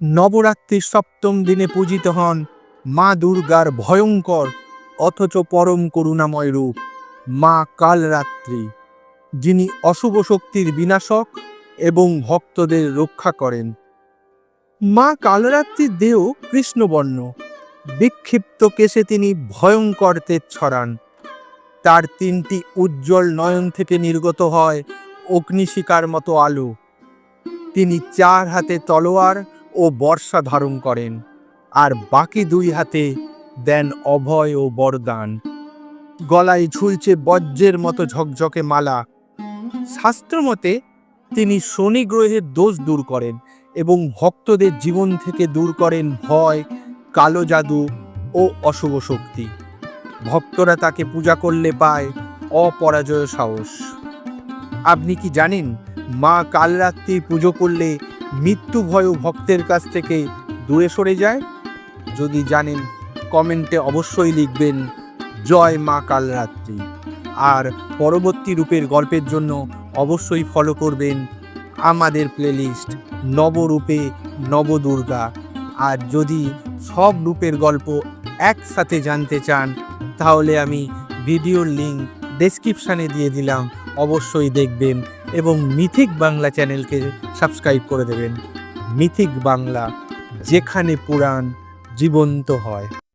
নবরাত্রির সপ্তম দিনে পূজিত হন মা দুর্গার ভয়ঙ্কর, অথচ পরম করুণাময় রূপ, মা কালরাত্রি, যিনি অশুভ শক্তির বিনাশক এবং ভক্তদের রক্ষা করেন। মা কালরাত্রির দেহ কৃষ্ণবর্ণ, বিক্ষিপ্ত কেশে তিনি ভয়ঙ্কর তেজ ছড়ান। তার তিনটি উজ্জ্বল নয়ন থেকে নির্গত হয় অগ্নিশিকার মতো আলো। তিনি চার হাতে তলোয়ার ও বর্ষা ধারণ করেন, আর বাকি দুই হাতে দেন অভয় ও বরদান। গলায় ঝুলছে বজ্রের মতো ঝকঝকে মালা। শাস্ত্রমতে তিনি শনি গ্রহের দোষ দূর করেন এবং ভক্তদের জীবন থেকে দূর করেন ভয়, কালো জাদু ও অশুভ শক্তি। ভক্তরা তাকে পূজা করলে পায় অপরাজয় সাহস। আপনি কি জানেন, মা কালরাত্রি পুজো করলে মৃত্যু ভয়ও ভক্তের কাছ থেকে দূরে সরে যায়। যদি জানেন, কমেন্টে অবশ্যই লিখবেন, জয় মা কালরাত্রি। আর পরবর্তী রূপের গল্পের জন্য অবশ্যই ফলো করবেন আমাদের প্লেলিস্ট নবরূপে নবদুর্গা। আর যদি সব রূপের গল্প একসাথে জানতে চান, তাহলে আমি ভিডিওর লিঙ্ক ডেসক্রিপশানে দিয়ে দিলাম। অবশ্যই দেখবেন এবং মিথিক বাংলা চ্যানেলকে সাবস্ক্রাইব করে দেবেন। মিথিক বাংলা, যেখানে পুরাণ জীবন্ত হয়।